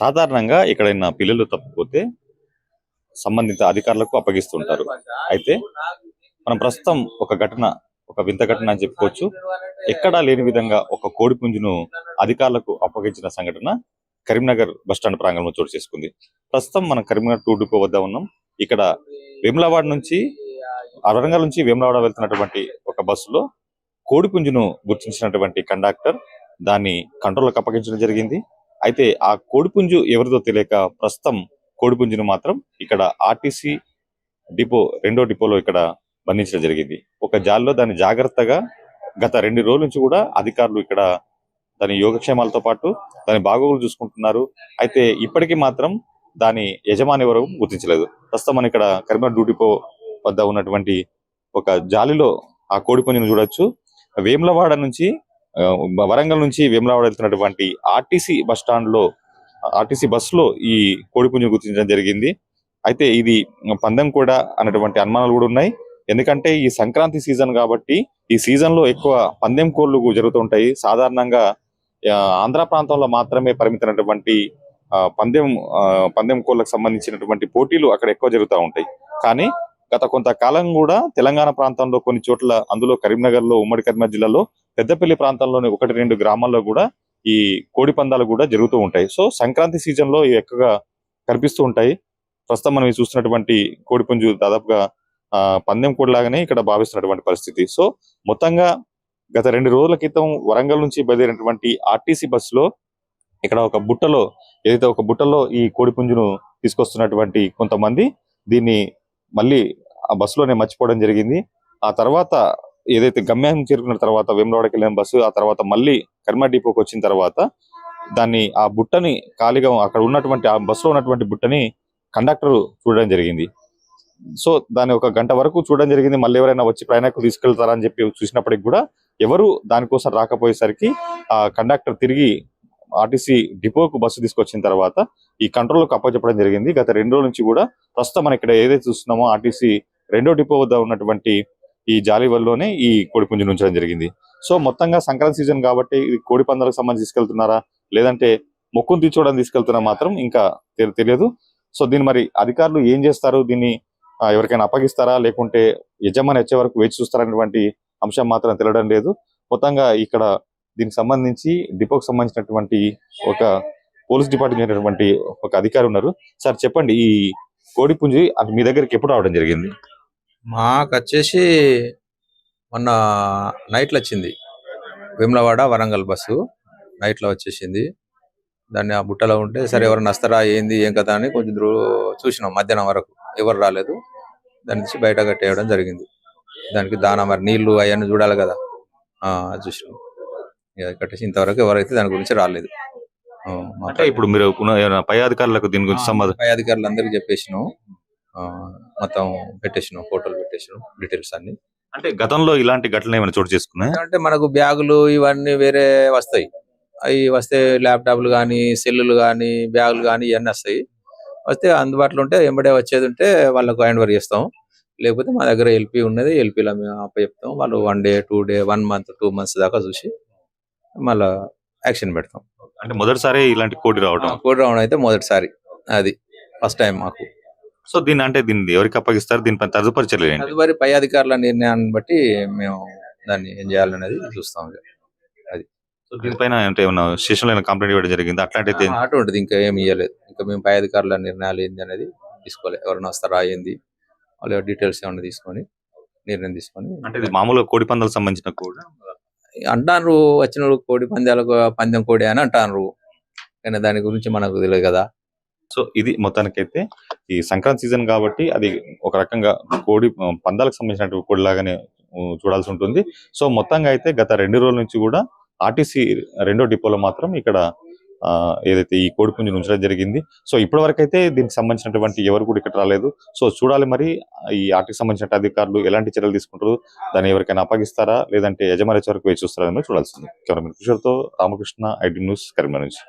సాధారణంగా ఎక్కడైనా పిల్లలు తప్పిపోతే సంబంధిత అధికారులకు అప్పగిస్తుంటారు. అయితే మనం ప్రస్తుతం ఒక ఘటన ఒక వింత ఘటన అని చెప్పుకోవచ్చు. ఎక్కడా లేని విధంగా ఒక కోడి పుంజును అధికారులకు అప్పగించిన సంఘటన కరీంనగర్ బస్టాండ్ ప్రాంగణంలో చోటు చేసుకుంది. ప్రస్తుతం మనం కరీంనగర్ టూ డిపో వద్ద ఉన్నాం. ఇక్కడ వేములవాడ నుంచి వరంగల్ నుంచి వేములవాడ వెళ్తున్నటువంటి ఒక బస్సులో కోడి పుంజును గుర్తించినటువంటి కండక్టర్ దాన్ని కంట్రోల్కి అప్పగించడం జరిగింది. అయితే ఆ కోడిపుంజు ఎవరిదో తెలియక ప్రస్తుతం కోడిపుంజును మాత్రం ఇక్కడ ఆర్టీసీ డిపో రెండో డిపోలో ఇక్కడ బంధించడం జరిగింది. ఒక జాల్లో దాన్ని జాగ్రత్తగా గత రెండు రోజుల నుంచి కూడా అధికారులు ఇక్కడ దాని యోగక్షేమాలతో పాటు దాని బాగోగులు చూసుకుంటున్నారు. అయితే ఇప్పటికీ మాత్రం దాని యజమాని ఎవరు గుర్తించలేదు. ప్రస్తుతం మనం ఇక్కడ కరీంనగర్ డ్యూటీపో వద్ద ఉన్నటువంటి ఒక జాలిలో ఆ కోడిపుంజును చూడొచ్చు. వేములవాడ నుంచి వరంగల్ నుంచి వేములవాడ వెళ్తున్నటువంటి ఆర్టీసీ బస్ స్టాండ్లో ఆర్టీసీ బస్సులో లో ఈ కోడిపుంజు గుర్తించడం జరిగింది. అయితే ఇది పందెం కూడా అన్నటువంటి అనుమానాలు కూడా ఉన్నాయి. ఎందుకంటే ఈ సంక్రాంతి సీజన్ కాబట్టి ఈ సీజన్లో ఎక్కువ పందెం కోళ్ళు జరుగుతుంటాయి సాధారణంగా ఆంధ్ర ప్రాంతంలో మాత్రమే పరిమితమైనటువంటి ఆ, పందెం పందెం కోళ్ళకు సంబంధించినటువంటి పోటీలు అక్కడ ఎక్కువ జరుగుతూ ఉంటాయి. కానీ గత కొంతకాలం కూడా తెలంగాణ ప్రాంతంలో కొన్ని చోట్ల అందులో కరీంనగర్లో ఉమ్మడి కరీంనగర్ జిల్లాలో పెద్దపల్లి ప్రాంతంలోని ఒకటి రెండు గ్రామాల్లో కూడా ఈ కోడి పందాలు కూడా జరుగుతూ ఉంటాయి. సో సంక్రాంతి సీజన్లో ఇవి ఎక్కువగా కనిపిస్తూ ఉంటాయి. ప్రస్తుతం మనం చూస్తున్నటువంటి కోడి పుంజు దాదాపుగా ఆ, పందెం కోడి లాగానే ఇక్కడ భావిస్తున్నటువంటి పరిస్థితి. సో మొత్తంగా గత రెండు రోజుల క్రితం వరంగల్ నుంచి బయలుదేరినటువంటి ఆర్టీసీ బస్సులో ఇక్కడ ఒక బుట్టలో ఏదైతే ఒక బుట్టలో ఈ కోడి పుంజును తీసుకొస్తున్నటువంటి కొంతమంది దీన్ని మళ్ళీ ఆ బస్సులోనే మర్చిపోవడం జరిగింది. ఆ తర్వాత ఏదైతే గమ్యం చేరుకున్న తర్వాత వేములవాడకి వెళ్ళిన బస్సు ఆ తర్వాత మళ్ళీ కర్మ డిపోకి వచ్చిన తర్వాత దాన్ని ఆ బుట్టని ఖాళీగా అక్కడ ఉన్నటువంటి ఆ బస్సులో ఉన్నటువంటి బుట్టని కండక్టర్ చూడడం జరిగింది. సో దాన్ని ఒక గంట వరకు చూడడం జరిగింది. మళ్ళీ ఎవరైనా వచ్చి ప్రయాణికులు తీసుకెళ్తారా అని చెప్పి చూసినప్పటికి కూడా ఎవరు దానికోసం రాకపోయేసరికి ఆ కండక్టర్ తిరిగి ఆర్టీసీ డిపోకు బస్సు తీసుకొచ్చిన తర్వాత ఈ కంట్రోల్కు అప్పచెప్పడం జరిగింది. గత రెండు రోజుల నుంచి కూడా ప్రస్తుతం మనం ఇక్కడ ఏదైతే చూస్తున్నామో ఆర్టీసీ రెండో డిపో వద్ద ఉన్నటువంటి ఈ జాలివల్లోనే ఈ కోడి పుంజును ఉంచడం జరిగింది. సో మొత్తంగా సంక్రాంతి సీజన్ కాబట్టి ఇది కోడి పందాలకు సంబంధించి తీసుకెళ్తున్నారా? లేదంటే మొక్కును తీర్చోవడానికి తీసుకెళ్తున్నా మాత్రం ఇంకా తెలియదు. సో దీన్ని మరి అధికారులు ఏం చేస్తారు? దీన్ని ఎవరికైనా అప్పగిస్తారా? లేకుంటే యజమాని వచ్చే వరకు వేచి చూస్తారనేటువంటి అంశం మాత్రం తెలియడం లేదు. మొత్తంగా ఇక్కడ దీనికి సంబంధించి డిపోకి సంబంధించినటువంటి ఒక పోలీస్ డిపార్ట్మెంట్ అయినటువంటి ఒక అధికారి ఉన్నారు. సార్ చెప్పండి ఈ కోడిపుంజి అది మీ దగ్గరికి ఎప్పుడు రావడం జరిగింది? మాకు వచ్చేసి మొన్న నైట్లో వచ్చింది వేములవాడ వరంగల్ బస్సు నైట్లో వచ్చేసింది దాన్ని ఆ బుట్టలో ఉంటే సరే ఎవరైనా వస్తారా ఏంది? ఏం కదా అని కొంచెం దూ- చూసినాం మధ్యాహ్నం వరకు. ఎవరు రాలేదు. దాని నుంచి బయట కట్టేయడం జరిగింది. దానికి దాన మరి నీళ్ళు అవన్నీ చూడాలి కదా. చూసినాం. కట్టేసి ఇంతవరకు ఎవరైతే దాని గురించి రాలేదు. అంటే ఇప్పుడు మీరు పై అధికారులకు దీని గురించి పై అధికారులందరికీ చెప్పేసినాం. ఆ, మొత్తం పెట్టేసినాం ఫోటోలు పెట్టేసినాం డీటెయిల్స్ అన్ని. అంటే గతంలో ఇలాంటి ఘటనలు ఏమైనా చోటు చేసుకున్నాయి? అంటే మనకు బ్యాగులు ఇవన్నీ వేరే వస్తాయి. అవి వస్తే ల్యాప్టాప్లు కానీ సెల్లులు కానీ బ్యాగులు కానీ ఇవన్నీ వస్తాయి. వస్తే అందుబాటులో ఉంటే ఎంబడే వచ్చేది ఉంటే వాళ్ళకు హ్యాండ్ ఓవర్ చేస్తాం. లేకపోతే మా దగ్గర ఎల్పి ఉన్నది ఎల్పీలో మేము అప్ప చెప్తాం. వాళ్ళు one day two day one month two months దాకా చూసి మళ్ళా యాక్షన్ పెడతాం. అంటే మొదటిసారి ఇలాంటి కోడి రావడం. కోడి రౌండ్ అయితే మొదటిసారి. అది ఫస్ట్ టైం మాకు. సో దీన్ని అంటే దీన్ని ఎవరికి అప్పగిస్తారు? దీనిపై తదుపరి చర్యలు ఏంటి? తదుపరి పై అధికారుల నిర్ణయాన్ని బట్టి మేము దాన్ని ఏం చేయాలనేది చూస్తాం ఇక. సో దీనిపైన అంటే ఏమైనా స్టేషన్లో కంప్లైంట్ ఇవ్వడం జరిగింది? అట్లాంటిది ఆ, అటువంటిది ఇంకా ఏమి ఇవ్వలేదు ఇంకా మేము పై అధికారుల నిర్ణయాలు ఏంది అనేది తీసుకోలేదు ఎవరైనా వస్తారా ఏంది వాళ్ళ డీటెయిల్స్ ఏమైనా తీసుకొని నిర్ణయం తీసుకొని. అంటే ఇది మామూలుగా కోడి పందాలకు సంబంధించిన కోడి? అంటారు వచ్చిన వాళ్ళు కోడి పందాలకు పందెం కోడి అని అంటారు కానీ దాని గురించి మనకు తెలియదు కదా. సో ఇది మొత్తానికైతే ఈ సంక్రాంతి సీజన్ కాబట్టి అది ఒక రకంగా కోడి పందాలకు సంబంధించినటువంటి కోడి లాగానే చూడాల్సి ఉంటుంది. సో మొత్తంగా అయితే గత రెండు రోజుల నుంచి కూడా ఆర్టీసీ రెండో డిపోలో మాత్రం ఇక్కడ ఆ, ఏదైతే ఈ కోడి పుంజును ఉంచడం జరిగింది. సో ఇప్పటి వరకు అయితే దీనికి సంబంధించినటువంటి ఎవరు కూడా ఇక్కడ రాలేదు. సో చూడాలి మరి ఈ ఆర్టీకి సంబంధించిన అధికారులు ఎలాంటి చర్యలు తీసుకుంటారు దాన్ని ఎవరికైనా అప్పగిస్తారా లేదంటే యజమాని వచ్చే వరకు వేచి చూస్తారా చూడాల్సింది కెమెరామెన్ కిషోర్తో రామకృష్ణ ఐడి న్యూస్ కరీంనగర్ నుంచి.